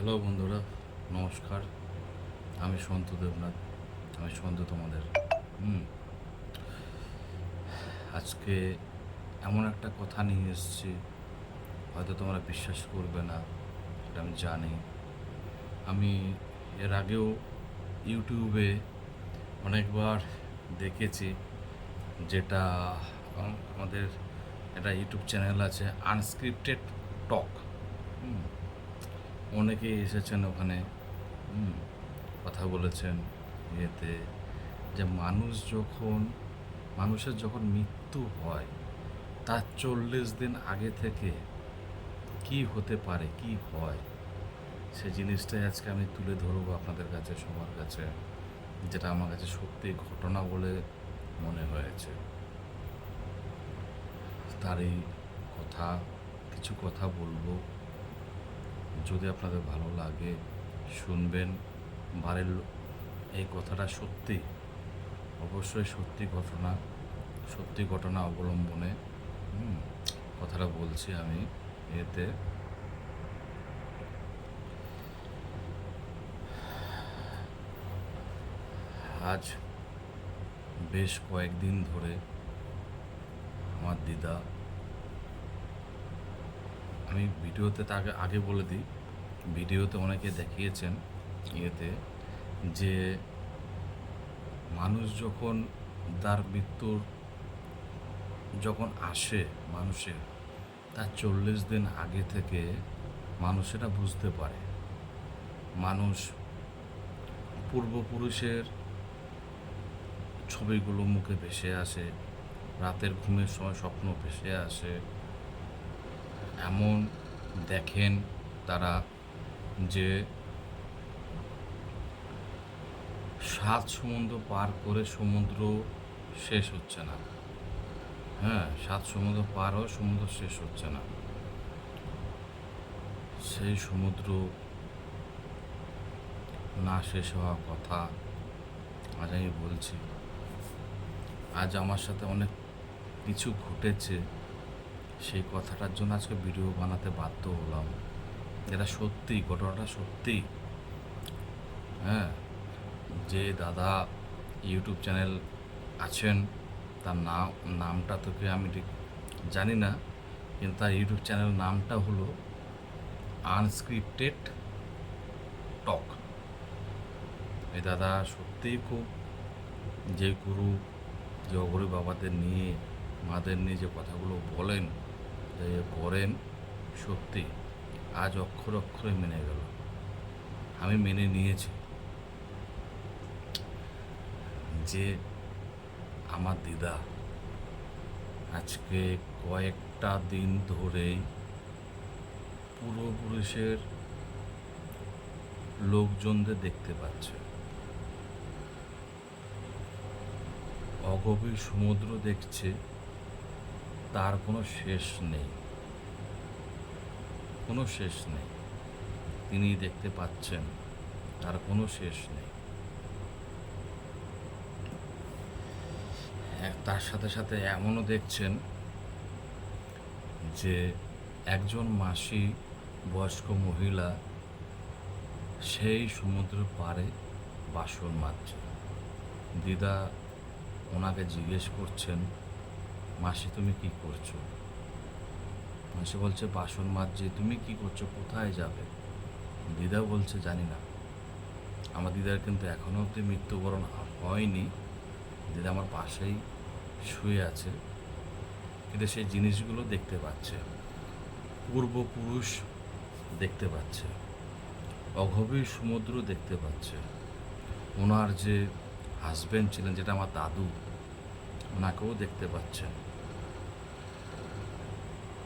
Hello বন্ধুরা, নমস্কার। আমি সন্তু দেবনাথ, আমি সন্তু তোমাদের। হুম। আজকে এমন একটা কথা নিয়ে এসেছি, হয়তো তোমরা বিশ্বাস করবে না, এটা আমি জানি। আমি এর আগেও ইউটিউবে অনেকবার দেখেছি, যেটা আমাদের একটা ইউটিউব চ্যানেল আছে আনস্ক্রিপ্টেড টক হুম। অনেকেই এসেছেন ওখানে কথা বলেছেন ইয়েতে যে মানুষ যখন, মানুষের যখন মৃত্যু হয়, তার চল্লিশ দিন আগে থেকে কি হতে পারে, কি হয়, সে জিনিসটাই আজকে আমি তুলে ধরবো আপনাদের কাছে, সবার কাছে, যেটা আমার কাছে সত্যি ঘটনা বলে মনে হয়েছে। তারই কথা, কিছু কথা বলব। যদি আপনাদের ভালো লাগে শুনবেন, বাড়ির এই কথাটা সত্যি, অবশ্যই সত্যি ঘটনা সত্যি ঘটনা অবলম্বনে কথাটা বলছি আমি এতে। আজ বেশ কয়েকদিন ধরে আমার দিদা আমি ভিডিওতে তাকে আগে বলে দিই। ভিডিওতে অনেকে দেখিয়েছেন ইয়েতে যে মানুষ যখন তার মৃত্যুর যখন আসে মানুষের, তার চল্লিশ দিন আগে থেকে মানুষ বুঝতে পারে। মানুষ পূর্বপুরুষের ছবিগুলো মুখে ভেসে আসে, রাতের ঘুমের সময় স্বপ্ন ভেসে আসে এমন দেখেন তারা যে সাত সমুদ্র পার করে সমুদ্র শেষ হচ্ছে না। হ্যাঁ সাত সমুদ্র পার হয়ে সমুদ্র শেষ হচ্ছে না। সেই সমুদ্র না শেষ হওয়া কথা আজ আমি বলছি। আজ আমার সাথে অনেক কিছু ঘটেছে। সেই কথাটার জন্য আজকে ভিডিও বানাতে বাধ্য হলাম। এটা সত্যি, ঘটনাটা সত্যি। হ্যাঁ যে দাদা ইউটিউব চ্যানেল আছেন, তার নাম নামটা তোকে আমি ঠিক জানি না, কিন্তু তার ইউটিউব চ্যানেল নামটা হলো আনস্ক্রিপ্টেড টক এই দাদা সত্যিই খুব, যে গুরু, যে অগরী বাবাদের নিয়ে, মাদের নিয়ে যে কথাগুলো বলেন করেন সত্যি, আজ অক্ষর অক্ষরে মেনে গেল। আমি মেনে নিয়েছি। যে আমার দিদা আজকে কয়েকটা দিন ধরেই পূর্বপুরুষের লোকজনদের দেখতে পাচ্ছে। অগভীর সমুদ্র দেখছে। তার কোনো শেষ নেই। কোনো শেষ নেই। তিনি দেখতে পাচ্ছেন, তার কোনো শেষ নেই। তার সাথে সাথে এমনও দেখছেন যে একজন মাসি, বয়স্ক মহিলা সেই সমুদ্র পাড়ে বাসন মারছে দিদা ওনাকে জিজ্ঞেস করছেন মাসি তুমি কি করছ? মাসি বলছে, বাসন মাজছে, তুমি কি করছ? কোথায় যাবে? দিদা বলছে, জানি না। আমার দিদার কিন্তু এখনও অবধি মৃত্যুবরণ হয়নি। দিদা আমার পাশেই শুয়ে আছে। কিন্তু সেই জিনিসগুলো দেখতে পাচ্ছে। পূর্বপুরুষ দেখতে পাচ্ছে। অগভীর সমুদ্র দেখতে পাচ্ছে। ওনার যে হাজব্যান্ড ছিলেন, যেটা আমার দাদু, ওনাকেও দেখতে পাচ্ছেন।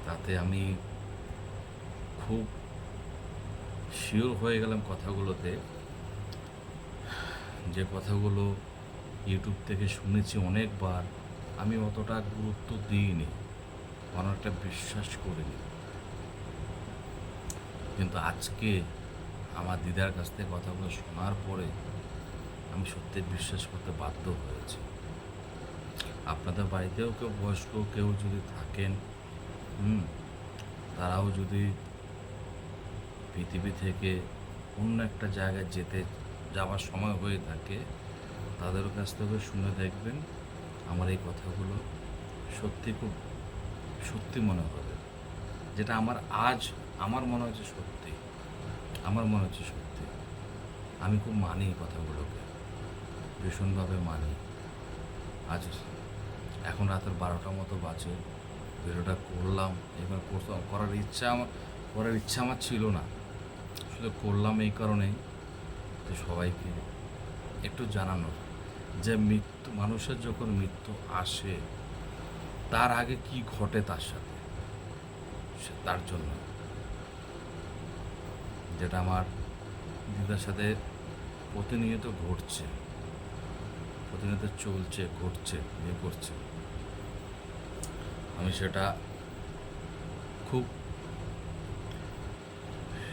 তাতে আমি খুব শিওর হয়ে গেলাম কথাগুলোতে। যে কথাগুলো ইউটিউব থেকে শুনেছি অনেকবার, আমি অতটা গুরুত্ব দিইনি, অনেকটা বিশ্বাস করিনি। কিন্তু আজকে আমার দিদার কাছ থেকে কথাগুলো শোনার পরে আমি সত্যি বিশ্বাস করতে বাধ্য হয়েছি। আপনাদের বাড়িতেও কেউ বয়স্ক কেউ যদি থাকেন হুম, তারাও যদি পৃথিবী থেকে অন্য একটা জায়গায় যেতে, যাওয়ার সময় হয়ে থাকে, তাদের কাছ থেকে শুনে দেখবেন আমার এই কথাগুলো সত্যি খুব সত্যি মনে হবে। যেটা আমার আজ, আমার মনে হচ্ছে সত্যি। আমার মনে হচ্ছে সত্যি। আমি খুব মানি কথাগুলোকে। ভীষণভাবে মানি। আজ, এখন রাতের বারোটার মতো বাজে। ভিডিওটা করলাম। এবার করতে- করার ইচ্ছা আমার করার ইচ্ছা আমার ছিল না। শুধু করলাম এই কারণেই। যে সবাইকে একটু জানানো যে মৃত্যু মানুষের যখন মৃত্যু আসে, তার আগে কি ঘটে তার সাথে? তার জন্য। যেটা আমার দিদার সাথে প্রতিনিয়ত ঘটছে। প্রতিনিয়ত চলছে, ঘটছে ইয়ে করছে। আমি সেটা খুব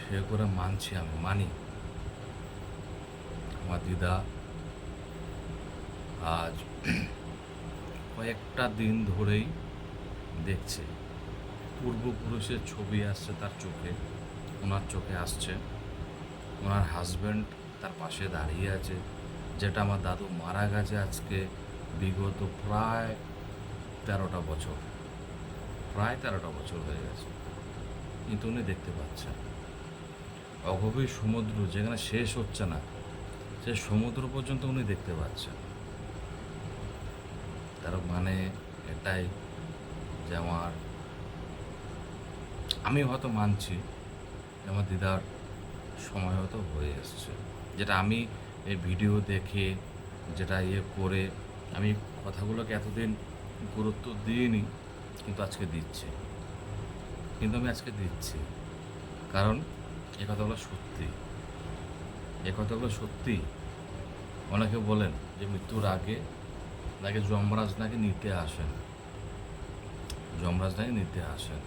সে করে মানছি, আমি মানি। আমার দিদা আজ কয়েকটা দিন ধরেই দেখছে, পূর্বপুরুষের ছবি আসছে তার চোখে, ওনার চোখে আসছে। ওনার হাজব্যান্ড তার পাশে দাঁড়িয়ে আছে, যেটা আমার দাদু মারা গেছে আজকে বিগত প্রায় তেরোটা বছর। প্রায় তেরোটা বছর হয়ে গেছে। কিন্তু উনি দেখতে পাচ্ছেন অগভীর সমুদ্র যেখানে শেষ হচ্ছে না, সে সমুদ্র পর্যন্ত উনি দেখতে পাচ্ছেন তার মানে এটাই যে আমার, আমি হয়তো মানছি আমার দিদার সময় হয়তো হয়ে এসছে। যেটা আমি এই ভিডিও দেখে, যেটা ইয়ে করে আমি কথাগুলোকে এতদিন গুরুত্ব দিইনি কিন্তু আজকে দিচ্ছি। কিন্তু আমি আজকে দিচ্ছি। কারণ এ কথাগুলো সত্যি। এ কথাগুলো সত্যি। অনেকে বলেন যে মৃত্যুর আগে নাকি যমরাজ নাকি নিতে আসেন। যমরাজ নাকি নিতে আসেন।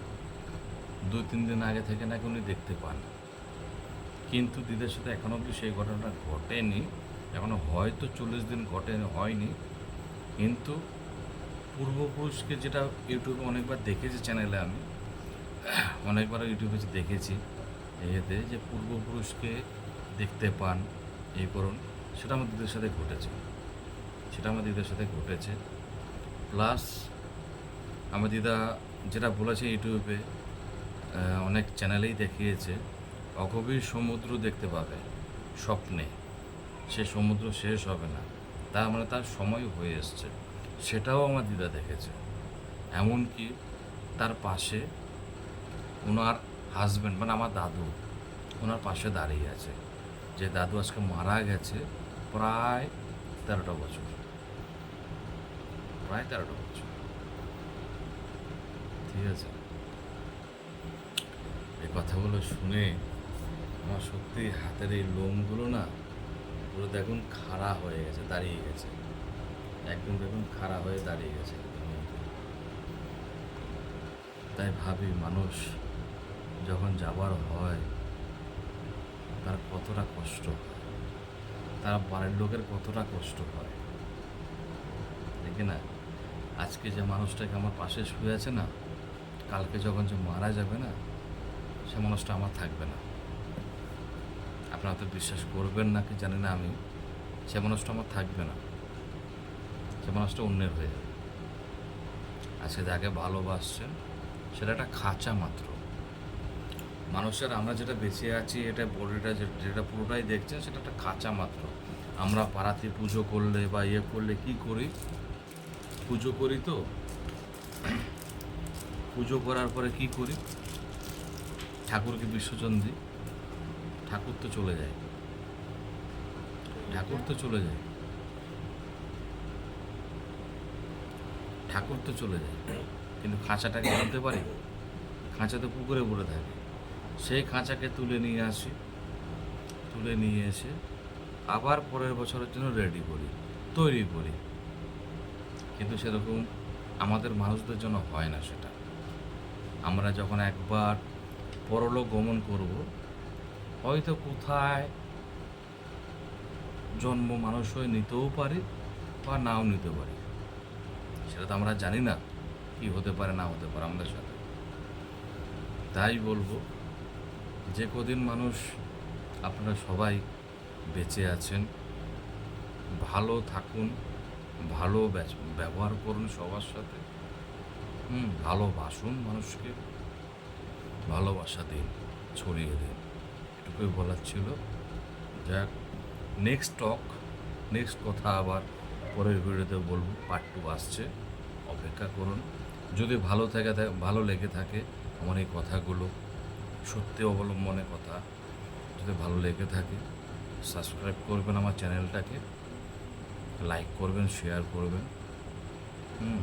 দুই, তিন দিন আগে থেকে নাকি উনি দেখতে পান। কিন্তু দিদের সাথে এখনও অবধি সেই ঘটনাটা ঘটেনি। এখনও হয়তো চল্লিশ দিন ঘটেনি, হয়নি। কিন্তু পূর্বপুরুষকে যেটা ইউটিউবে অনেকবার দেখেছি চ্যানেলে আমি অনেকবার ইউটিউবে দেখেছি এতে যে পূর্বপুরুষকে দেখতে পান, এই করুন, সেটা আমার দিদির সাথে ঘটেছে। সেটা আমার দিদির সাথে ঘটেছে। প্লাস আমার দিদা যেটা বলেছে ইউটিউবে অনেক চ্যানেলেই দেখিয়েছে, অগভীর সমুদ্র দেখতে পাবে, স্বপ্নে। সে সমুদ্র শেষ হবে না। তার মানে তার সময় হয়ে এসছে। সেটাও আমার দিদা দেখেছে। এমনকি তার পাশে ওনার হাজব্যান্ড মানে আমার দাদু, ওনার পাশে দাঁড়িয়ে আছে। যে দাদু আজকে মারা গেছে প্রায় তেরোটা বছর। প্রায় তেরোটা বছর। ঠিক আছে? এই কথাগুলো শুনে আমার সত্যি হাতের এই লোমগুলো না পুরো দেখুন খাড়া হয়ে গেছে, দাঁড়িয়ে গেছে। একদম দেখুন খাড়া হয়ে দাঁড়িয়ে গেছে তাই ভাবি, মানুষ যখন যাবার হয়, তার কতটা কষ্ট তার বাড়ির লোকের কতটা কষ্ট হয়? দেখে না, আজকে যে মানুষটাকে আমার পাশে শুয়ে আছে না, কালকে যখন যে মারা যাবে না, সে মানুষটা আমার থাকবে না। আপনারা তো বিশ্বাস করবেন না কি জানি না আমি, সে মানুষটা আমার থাকবে না। সে মানুষটা অন্যের হয়ে যাবে। আজকে যাকে ভালোবাসছেন, সেটা একটা খাঁচা মাত্র। মানুষের আমরা যেটা বেঁচে আছি, এটা বডিটা যেটা পুরোটাই দেখছেন, সেটা একটা খাঁচা মাত্র। আমরা পাড়াতে পুজো করলে বা ইয়ে করলে কি করি? পুজো করি তো। পুজো করার পরে কি করি? ঠাকুরকে বিসর্জন দিই। ঠাকুর তো চলে যায়। ঠাকুর তো চলে যায়। ঠাকুর তো চলে যায়। কিন্তু খাঁচাটাকে আনতে পারি? খাঁচা তো পুকুরে পড়ে থাকে। সেই খাঁচাকে তুলে নিয়ে আসি। তুলে নিয়ে এসে আবার পরের বছরের জন্য রেডি করি, তৈরি করি। কিন্তু সেরকম আমাদের মানুষদের জন্য হয় না সেটা। আমরা যখন একবার পরলোক গমন করব, হয়তো কোথায় জন্ম মানুষ হয়ে নিতেও পারি বা নাও নিতে পারি। সেটা তো আমরা জানি না, কি হতে পারে, না হতে পারে আমাদের সাথে। তাই বলব, যে কদিন মানুষ আপনারা সবাই বেঁচে আছেন, ভালো থাকুন, ভালো ব্যবহার করুন সবার সাথে, হুম ভালোবাসুন মানুষকে, ভালোবাসা দিন, ছড়িয়ে দিন। এটুকুই বলার ছিল। যাক নেক্সট টক নেক্সট কথা আবার। পরের ভিডিওতে বলব পার্ট টু আসছে। অপেক্ষা করুন। যদি ভালো থেকে ভালো লেগে থাকে আমার এই কথাগুলো, সত্যি অবলম্বনে কথা, যদি ভালো লেগে থাকে সাবস্ক্রাইব করবেন আমার চ্যানেলটাকে লাইক করবেন শেয়ার করবেন। হুম।